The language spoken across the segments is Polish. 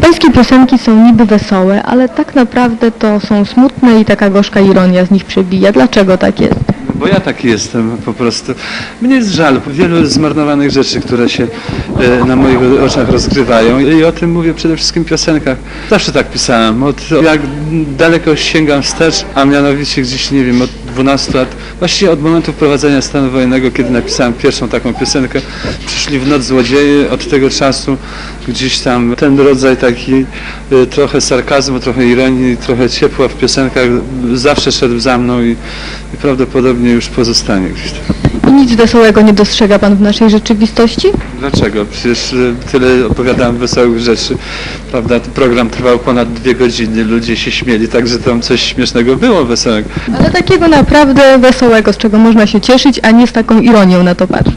Pańskie piosenki są niby wesołe, ale tak naprawdę to są smutne i taka gorzka ironia z nich przebija. Dlaczego tak jest? Bo ja taki jestem po prostu. Mnie jest żal wielu zmarnowanych rzeczy, które się e, na moich oczach rozgrywają i o tym mówię przede wszystkim w piosenkach. Zawsze tak pisałem, od, jak daleko sięgam wstecz, a mianowicie gdzieś, nie wiem, od 12 lat, właściwie od momentu wprowadzenia stanu wojennego, kiedy napisałem pierwszą taką piosenkę, przyszli w noc złodzieje, od tego czasu gdzieś tam ten rodzaj taki e, trochę sarkazmu, trochę ironii, trochę ciepła w piosenkach zawsze szedł za mną i, i prawdopodobnie już pozostanie gdzieś tam. I nic wesołego nie dostrzega pan w naszej rzeczywistości? Dlaczego? Przecież e, tyle opowiadałem wesołych rzeczy, prawda? Program trwał ponad dwie godziny, ludzie się śmieli, także tam coś śmiesznego było wesołego. Ale takiego naprawdę wesołego, z czego można się cieszyć, a nie z taką ironią na to patrzeć.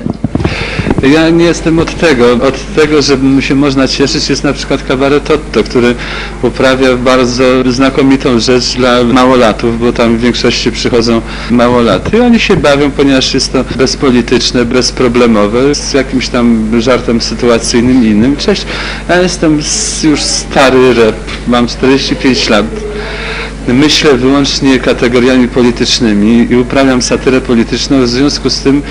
Ja nie jestem od tego. Od tego, że się można cieszyć jest na przykład kabaret Totto, który uprawia bardzo znakomitą rzecz dla małolatów, bo tam w większości przychodzą małolaty i oni się bawią, ponieważ jest to bezpolityczne, bezproblemowe, z jakimś tam żartem sytuacyjnym innym. Cześć, ja jestem już stary rep, mam 45 lat. Myślę wyłącznie kategoriami politycznymi i uprawiam satyrę polityczną, w związku z tym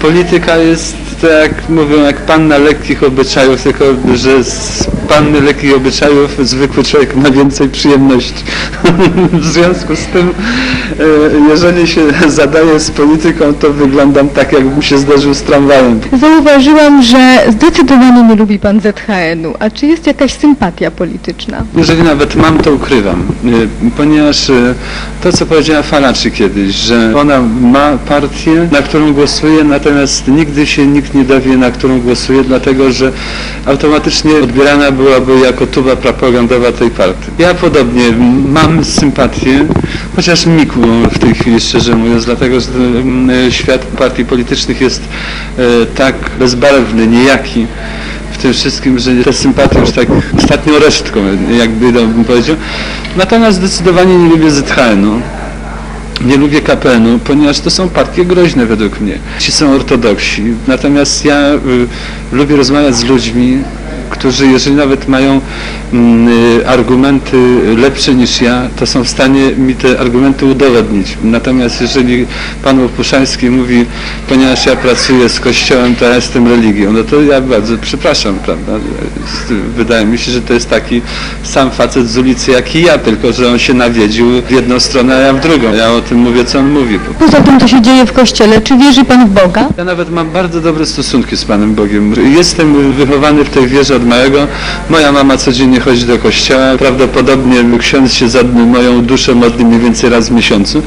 polityka jest, tak jak mówią, jak panna lekkich obyczajów, tylko że z panny lekkich obyczajów zwykły człowiek ma więcej przyjemności. w związku z tym, e, jeżeli się zadaje z polityką, to wyglądam tak, jakbym się zderzył z tramwajem. Zauważyłam, że zdecydowanie nie lubi pan ZHN-u. A czy jest jakaś sympatia polityczna? Jeżeli nawet mam, to ukrywam, y, ponieważ y, to, co powiedziała Falaczy kiedyś, że ona ma partię, na którą głosuje, natomiast nigdy się nikt nie dowie, na którą głosuje, dlatego że automatycznie odbierana byłaby jako tuba propagandowa tej partii. Ja podobnie mam sympatię, chociaż miku w tej chwili, szczerze mówiąc, dlatego że y, świat partii politycznych jest y, tak bezbarwny, niejaki, w tym wszystkim, że te sympatie już tak ostatnią resztką, jakby bym powiedział. Natomiast zdecydowanie nie lubię ZHN-u. Nie lubię KPN-u, ponieważ to są partie groźne według mnie. Ci są ortodoksi. Natomiast ja y, lubię rozmawiać z ludźmi, którzy jeżeli nawet mają mm, y, argumenty lepsze niż ja, to są w stanie mi te argumenty udowodnić. Natomiast jeżeli pan Opuszański mówi, ponieważ ja pracuję z kościołem, to ja jestem religią, no to ja bardzo przepraszam, prawda? Wydaje mi się, że to jest taki sam facet z ulicy jak i ja, tylko że on się nawiedził w jedną stronę, a ja w drugą. Ja o tym mówię, co on mówi. Poza tym, co się dzieje w kościele, czy wierzy pan w Boga? Ja nawet mam bardzo dobre stosunki z Panem Bogiem. Jestem wychowany w tej wierze od małego. Moja mama codziennie chodzi do kościoła. Prawdopodobnie ksiądz się za moją duszę modli mniej więcej raz w miesiącu.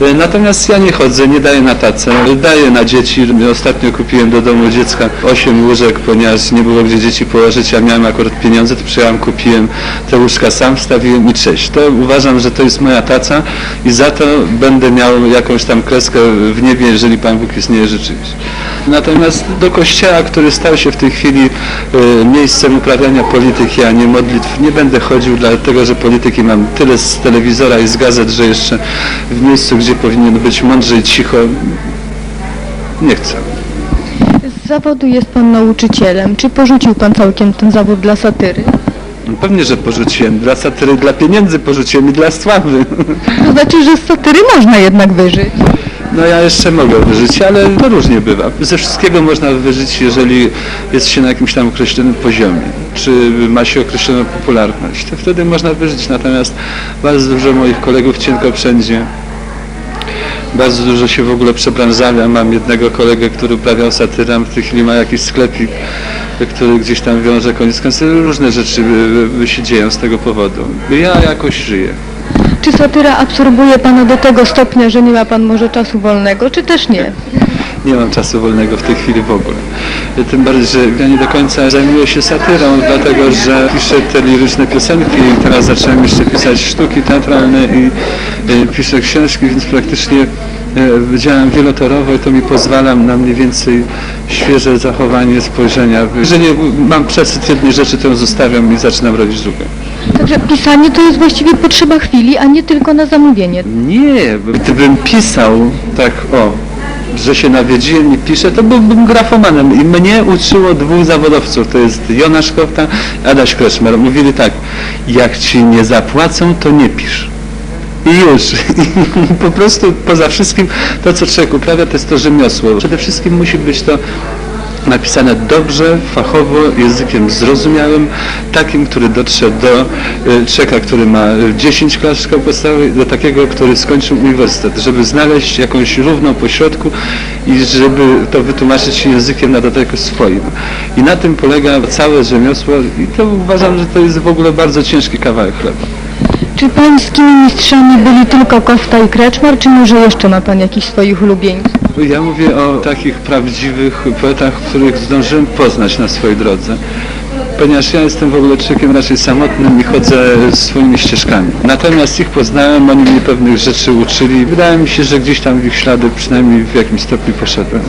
E, Natomiast ja nie chodzę, nie daję na tacę, daję na dzieci. Ostatnio kupiłem do domu dziecka 8 łóżek, ponieważ nie było gdzie dzieci położyć, a miałem akurat pieniądze, to przyjechałem, kupiłem te łóżka sam, wstawiłem i cześć. To uważam, że to jest moja taca i za to będę miał jakąś tam kreskę w niebie, jeżeli Pan Bóg istnieje rzeczywiście. Natomiast do kościoła, który stał się w tej chwili e, miejscem uprawiania polityki, a nie modlitw, nie będę chodził, dlatego że polityki mam tyle z telewizora i z gazet, że jeszcze w miejscu, gdzie powinien być mądrze i cicho, nie chcę. Z zawodu jest pan nauczycielem. Czy porzucił pan całkiem ten zawód dla satyry? Pewnie, że porzuciłem. Dla satyry, dla pieniędzy porzuciłem i dla sławy. To znaczy, że z satyry można jednak wyżyć. No ja jeszcze mogę wyżyć, ale to różnie bywa. Ze wszystkiego można wyżyć, jeżeli jest się na jakimś tam określonym poziomie, czy ma się określoną popularność, to wtedy można wyżyć. Natomiast bardzo dużo moich kolegów cienko wszędzie. Bardzo dużo się w ogóle przebranżawia. Mam jednego kolegę, który uprawiał satyrę, w tej chwili ma jakiś sklepik, który gdzieś tam wiąże koniec końcem. Różne rzeczy y, y, się dzieją z tego powodu. Ja jakoś żyję. Czy satyra absorbuje pana do tego stopnia, że nie ma pan może czasu wolnego, czy też nie? Nie mam czasu wolnego w tej chwili w ogóle. Tym bardziej, że ja nie do końca zajmuję się satyrą, dlatego że piszę te liryczne piosenki teraz zacząłem jeszcze pisać sztuki teatralne i e, piszę książki, więc praktycznie e, działam wielotorowo i to mi pozwala na mniej więcej świeże zachowanie spojrzenia. Jeżeli mam przesyt jednej rzeczy, to ją zostawiam i zaczynam robić drugą. Także pisanie to jest właściwie potrzeba chwili, a nie tylko na zamówienie. Nie, gdybym pisał tak o, że się nawiedziłem i piszę, to byłbym grafomanem. I mnie uczyło dwóch zawodowców, to jest Jonasz Kofta, Adaś Kreszmer. Mówili tak, jak ci nie zapłacą, to nie pisz. I już. I po prostu poza wszystkim to, co człowiek uprawia, to jest to rzemiosło. Przede wszystkim musi być to napisane dobrze, fachowo, językiem zrozumiałym, takim, który dotrze do y, człowieka, który ma y, 10 klas szkoły podstawowej, do takiego, który skończył uniwersytet, żeby znaleźć jakąś równą pośrodku i żeby to wytłumaczyć językiem na dodatek swoim. I na tym polega całe rzemiosło i to uważam, że to jest w ogóle bardzo ciężki kawałek chleba. Czy pańskimi mistrzami byli tylko Kofta i Kreczmar, czy może jeszcze ma pan jakichś swoich ulubieńców? Ja mówię o takich prawdziwych poetach, których zdążyłem poznać na swojej drodze. Ponieważ ja jestem w ogóle człowiekiem raczej samotnym i chodzę swoimi ścieżkami. Natomiast ich poznałem, oni mnie pewnych rzeczy uczyli. Wydaje mi się, że gdzieś tam w ich ślady przynajmniej w jakimś stopniu poszedłem.